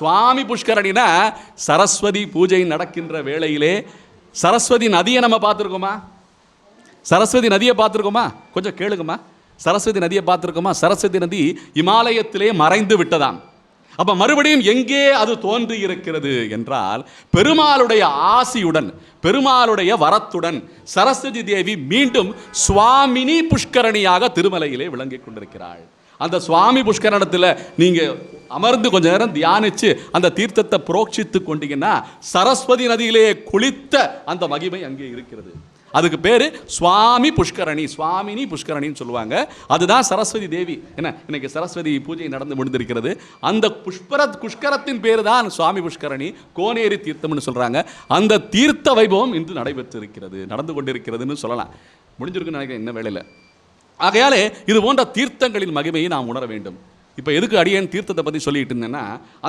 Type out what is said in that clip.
சுவாமி புஷ்கரணினா சரஸ்வதி பூஜை நடக்கின்ற வேளையிலே சரஸ்வதி நதியை நம்ம பார்த்துருக்கோமா? சரஸ்வதி நதியை பார்த்துருக்கோமா? கொஞ்சம் கேளுங்கம்மா. சரஸ்வதி நதியை பார்த்துருக்கோமா? சரஸ்வதி நதி இமாலயத்திலே மறைந்து விட்டதாம். அப்ப மறுபடியும் எங்கே அது தோன்றி இருக்கிறது என்றால் பெருமாளுடைய ஆசியுடன் பெருமாளுடைய வரத்துடன் சரஸ்வதி தேவி மீண்டும் சுவாமினி புஷ்கரணியாக திருமலையிலே விளங்கிக் கொண்டிருக்கிறாள். அந்த சுவாமி புஷ்கரணத்தில் நீங்க அமர்ந்து கொஞ்ச நேரம் தியானிச்சு அந்த தீர்த்தத்தை புரோட்சித்து கொண்டீங்கன்னா சரஸ்வதி நதியிலேயே குளித்த அந்த மகிமை அங்கே இருக்கிறது. அதுக்கு பேரு சுவாமி புஷ்கரணி சுவாமினி புஷ்கரணின்னு சொல்லுவாங்க. அதுதான் சரஸ்வதி தேவி. என்ன? இன்னைக்கு சரஸ்வதி பூஜை நடந்து முடிந்திருக்கிறது. அந்த புஷ்பரத் புஷ்கரத்தின் பேர் தான் சுவாமி புஷ்கரணி கோனேரி தீர்த்தம்னு சொல்றாங்க. அந்த தீர்த்த வைபவம் இன்று நடைபெற்றிருக்கிறது நடந்து கொண்டிருக்கிறதுன்னு சொல்லலாம். முடிஞ்சிருக்குன்னு நினைக்கிறேன் இன்னும் வேலையில் ஆகையாலே இது போன்ற தீர்த்தங்களின் மகிமையை நாம் உணர வேண்டும். இப்போ எதுக்கு அடியேன் தீர்த்தத்தை பற்றி சொல்லிட்டு இருந்தேன்னா